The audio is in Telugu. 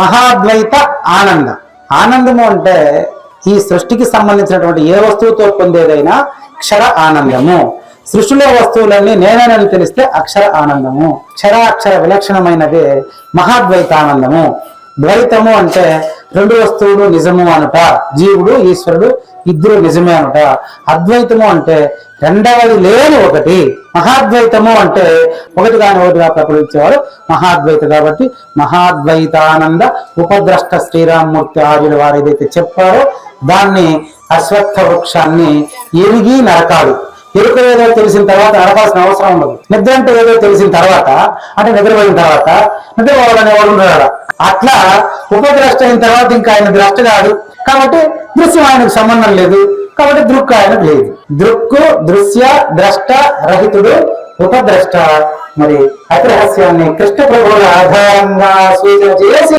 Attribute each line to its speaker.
Speaker 1: మహాద్వైత ఆనంద. ఆనందము అంటే ఈ సృష్టికి సంబంధించినటువంటి ఏ వస్తువుతో పొందేదైనా క్షర ఆనందము. సృష్టిలో వస్తువులన్నీ నేనేనని తెలిస్తే అక్షర ఆనందము. క్షర అక్షర విలక్షణమైనదే మహాద్వైత ఆనందము ద్వైతము అంటే రెండు వస్తువులు నిజము అనట జీవుడు ఈశ్వరుడు ఇద్దరు నిజమే అనట. అద్వైతము అంటే రెండవది లేని ఒకటి. మహాద్వైతము అంటే ఒకటి కాని ఒకటిగా ప్రకటించేవారు మహాద్వైత కాబట్టి మహాద్వైతానంద ఉపద్రష్ట శ్రీరామ్మూర్తి ఆర్యుల వారు ఏదైతే చెప్పారో దాన్ని అశ్వత్థ వృక్షాన్ని ఎరిగి నరకాడు. ఎరుక ఏదో తెలిసిన తర్వాత నడపాల్సిన అవసరం ఉండదు. నిద్ర అంటే ఏదో తెలిసిన తర్వాత అంటే నిద్రపోయిన తర్వాత నిద్రపోవాలనే వాడు ఉండరు అట్లా ఉపద్రష్ట అయిన తర్వాత ఇంకా ఆయన ద్రష్ట కాడు కాబట్టి దృశ్యం ఆయనకు సంబంధం లేదు. కాబట్టి దృక్కు ఆయనకు లేదు. దృక్కు దృశ్య ద్రష్ట రహితుడు ఉపద్రష్ట. మరి అతి రహస్యాన్ని కృష్ణ ప్రభువుల ఆధారంగా సూచన చేసి